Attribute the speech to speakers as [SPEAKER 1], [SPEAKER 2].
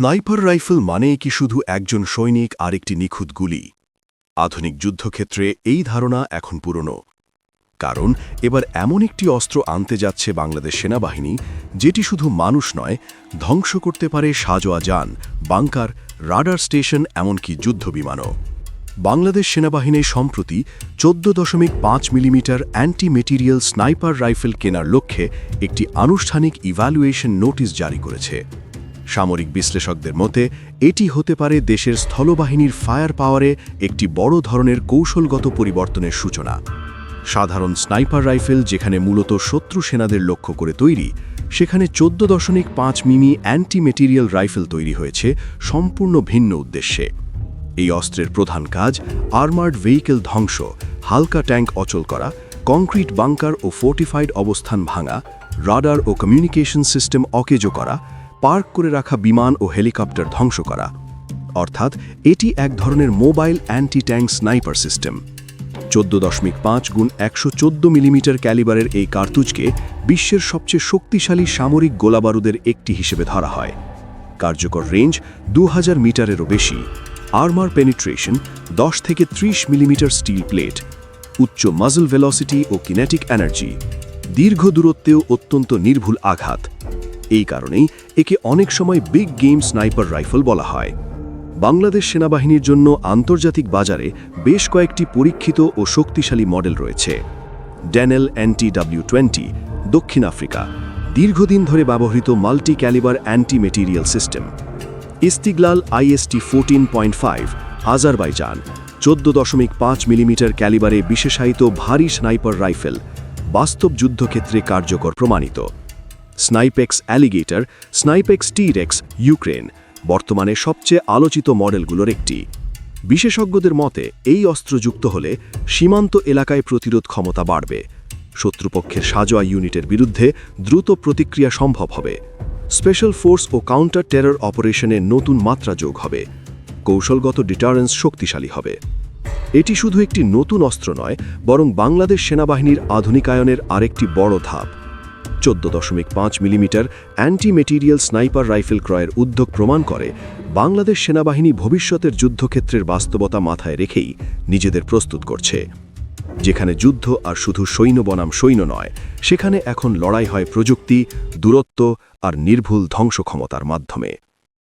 [SPEAKER 1] Sniper rifle মানে কি শুধু একজন সৈনিক আর একটি নিখুঁত গুলি? আধুনিক যুদ্ধক্ষেত্রে এই ধারণা এখন পুরনো। কারণ, এবার এমন একটি অস্ত্র আনতে যাচ্ছে বাংলাদেশ সেনাবাহিনী, যেটি শুধু মানুষ নয়, ধ্বংস করতে পারে সাজোয়া যান, বাংকার, রাডার স্টেশন, এমনকি যুদ্ধবিমানও বাংলাদেশ সেনাবাহিনী সম্প্রতি চোদ্দ দশমিক পাঁচ millimetre anti material sniper rifle কেনার লক্ষ্যে একটি আনুষ্ঠানিক ইভ্যালুয়েশন নোটিশ জারি করেছে। সামরিক বিশ্লেষকদের মতে, এটি হতে পারে দেশের স্থলবাহিনীর ফায়ার পাওয়ারে একটি বড় ধরনের কৌশলগত পরিবর্তনের সূচনা। সাধারণ স্নাইপার রাইফেল, যেখানে মূলত শত্রু সেনাদের লক্ষ্য করে তৈরি, সেখানে চোদ্দ দশমিক পাঁচ মিমি অ্যান্টি মেটেরিয়াল রাইফেল তৈরি হয়েছে সম্পূর্ণ ভিন্ন উদ্দেশ্যে। এই অস্ত্রের প্রধান কাজ, আর্মার্ড ভেহিকেল ধ্বংস, হালকা ট্যাঙ্ক অচল করা, কংক্রিট বাংকার ও ফোর্টিফাইড অবস্থান ভাঙা, রাডার ও কমিউনিকেশন সিস্টেম অকেজো করা পার্ক করে রাখা বিমান ও হেলিকপ্টার ধ্বংস করা। অর্থাৎ, এটি এক ধরনের mobile anti tank sniper system. চোদ্দ দশমিক পাঁচ গুণ একশো চোদ্দ মিলিমিটার ক্যালিবারের এই কার্তুজকে বিশ্বের সবচেয়ে শক্তিশালী সামরিক গোলাবারুদের একটি হিসেবে ধরা হয়। কার্যকর রেঞ্জ দু হাজার মিটারেরও বেশি। আর্মার পেনিট্রেশন দশ থেকে ত্রিশ মিলিমিটার স্টিল প্লেট। উচ্চ মাজল ভেলোসিটি ও কিনেটিক এনার্জি। দীর্ঘ দূরত্বেও অত্যন্ত নির্ভুল আঘাত। এই কারণেই একে অনেক সময় বিগ গেম স্নাইপার রাইফেল বলা হয়। বাংলাদেশ সেনাবাহিনীর জন্য আন্তর্জাতিক বাজারে বেশ কয়েকটি পরীক্ষিত ও শক্তিশালী মডেল রয়েছে। ড্যানেল অ্যান্টি ডাব্লিউ টোয়েন্টি, দক্ষিণ আফ্রিকা, দীর্ঘদিন ধরে ব্যবহৃত multi calibre anti material system. Istiglal IST fourteen point five, Azerbaijan, চোদ্দ দশমিক পাঁচ মিলিমিটার ক্যালিবারে বিশেষায়িত ভারী স্নাইপার রাইফেল, বাস্তব যুদ্ধক্ষেত্রে কার্যকর প্রমাণিত। Snipex alligator Snipex T Rex Ukraine বর্তমানে সবচেয়ে আলোচিত মডেলগুলোর একটি। বিশেষজ্ঞদের মতে, এই অস্ত্র যুক্ত হলে সীমান্ত এলাকায় প্রতিরোধ ক্ষমতা বাড়বে। শত্রুপক্ষের সাজোয়া ইউনিটের বিরুদ্ধে দ্রুত প্রতিক্রিয়া সম্ভব হবে। স্পেশাল ফোর্স ও কাউন্টার টেরর অপারেশনে নতুন মাত্রা যোগ হবে। কৌশলগত ডিটারেন্স শক্তিশালী হবে। এটি শুধু একটি নতুন অস্ত্র নয়, বরং বাংলাদেশ সেনাবাহিনীর আধুনিকায়নের আরেকটি বড় ধাপ। চোদ্দ দশমিক পাঁচ millimetre anti material sniper rifle ক্রয়ের উদ্যোগ প্রমাণ করে, বাংলাদেশ সেনাবাহিনী ভবিষ্যতের যুদ্ধক্ষেত্রের বাস্তবতা মাথায় রেখেই নিজেদের প্রস্তুত করছে। যেখানে যুদ্ধ আর শুধু সৈন্য বনাম সৈন্য নয়, সেখানে এখন লড়াই হয় প্রযুক্তি, দূরত্ব আর নির্ভুল ধ্বংস ক্ষমতার মাধ্যমে।